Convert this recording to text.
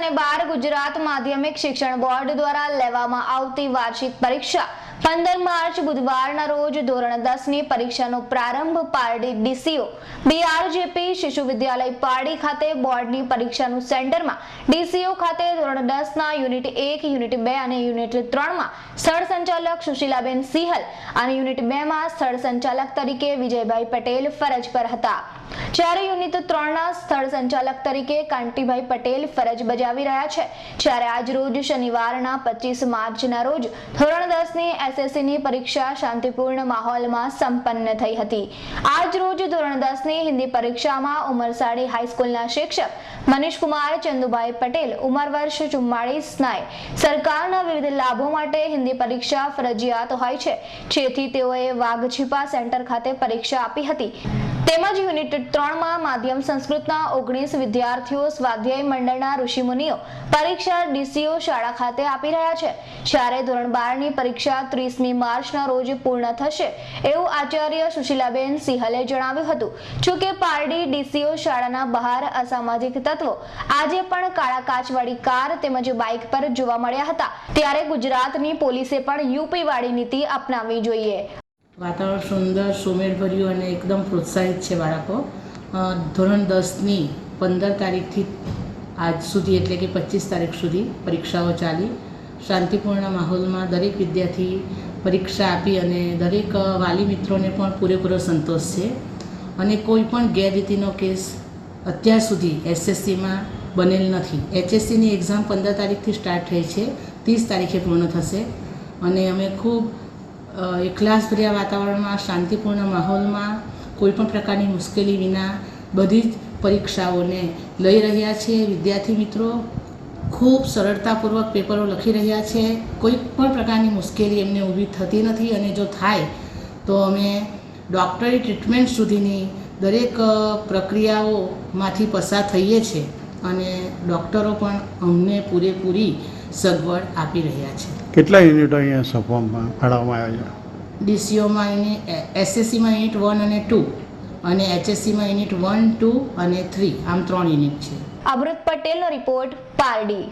અને બાર ગુજરાત માધ્યમિક શિક્ષણ બોર્ડ દ્વારા લેવામાં આવતી વાર્ષિક પરીક્ષા પંદર માર્ચ બુધવારના રોજ ધોરણ દસની પરીક્ષાનો પ્રારંભ પારડી ડીસીઓ બીઆરજેપી શિશુ વિદ્યાલય પારડી ખાતે બોર્ડની પરીક્ષાનું સેન્ટરમાં ડીસીઓ ખાતે ધોરણ દસ ના યુનિટ એક, યુનિટ બે અને યુનિટ ત્રણમાં સ્થળ સંચાલક સુશીલાબેન સિંહલ અને યુનિટ બેમાં સ્થળ સંચાલક તરીકે વિજયભાઈ પટેલ ફરજ પર હતા. જ્યારે યુનિટ ત્રણના સ્થળ સંચાલક તરીકે કાંતિભાઈ પટેલ ફરજ બજાવી રહ્યા છે, જ્યારે આજ રોજ શનિવારના પચીસ માર્ચના રોજ ધોરણ દસની એસએસસીની પરીક્ષા શાંતિપૂર્ણ માહોલમાં સંપન્ન થઈ હતી. આજ રોજ ધોરણ દસની હિન્દી પરીક્ષામાં ઉમરસાડી હાઈસ્કૂલના શિક્ષક મનીષકુમાર ચંદુભાઈ પટેલ, ઉંમર વર્ષ ચુમ્માળીસ નાય. સરકારના વિવિધ લાભો માટે હિન્દી પરીક્ષા ફરજિયાત હોય છે. જેથી તેઓએ વાઘછીપા સેન્ટર ખાતે પરીક્ષા આપી હતી. તેમજ યુનિટ ત્રણમાં માધ્યમ સંસ્કૃતના ઓગણીસ વિદ્યાર્થીઓ સ્વાધ્યાય મંડળના ઋષિમુનિઓ પરીક્ષા ડીસીઓ શાળા ખાતે આપી રહ્યા છે. જ્યારે ધોરણ બારની પરીક્ષા ત્રીસમી માર્ચના રોજ પૂર્ણ થશે એવું આચાર્ય સુશીલાબેન સિંહલે જણાવ્યું હતું. જોકે પારડી ડીસીઓ શાળાના બહાર અસામાજિક તત્વો આજે પણ કાળા કાચવાળી કાર તેમજ બાઇક પર જોવા મળ્યા હતા. ત્યારે ગુજરાતની પોલીસે પણ યુપી વાળી નીતિ અપનાવવી જોઈએ. વાતાવરણ સુંદર, સુમેળભર્યું અને એકદમ પ્રોત્સાહિત છે બાળકો. ધોરણ દસની પંદર તારીખથી આજ સુધી, એટલે કે પચીસ તારીખ સુધી પરીક્ષાઓ ચાલી. શાંતિપૂર્ણ માહોલમાં દરેક વિદ્યાર્થી પરીક્ષા આપી અને દરેક વાલી મિત્રોને પણ પૂરેપૂરો સંતોષ છે. અને કોઈ પણ ગેરરીતિનો કેસ અત્યાર સુધી એસએસસીમાં બનેલ નથી. એચએસસીની એક્ઝામ પંદર તારીખથી સ્ટાર્ટ થઈ છે. ત્રીસ તારીખે પૂર્ણ થશે. અને અમે ખૂબ એકલાસભર્યા વાતાવરણમાં, શાંતિપૂર્ણ માહોલમાં, કોઈપણ પ્રકારની મુશ્કેલી વિના બધી જ પરીક્ષાઓને લઈ રહ્યા છે. વિદ્યાર્થી મિત્રો, ખૂબ સરળતાપૂર્વક પેપરો લખી રહ્યા છે. કોઈ પણ પ્રકારની મુશ્કેલી એમને ઊભી થતી નથી અને જો થાય તો અમે ડૉક્ટરી ટ્રીટમેન્ટ સુધીની દરેક પ્રક્રિયાઓમાંથી પસાર થઈએ છીએ અને ડૉક્ટરો પણ અમને પૂરેપૂરી સગવડ આપી રહ્યા છે. કેટલા યુનિટો અહીંયા સફવામાં ફાળવવામાં આવ્યા ડીસીઓમાં એની એસએસસીમાં યુનિટ વન અને ટુ અને એચએસસીમાં યુનિટ વન ટુ અને થ્રી આમ ત્રણ યુનિટ છે. અમૃત પટેલનો રિપોર્ટ પારડી.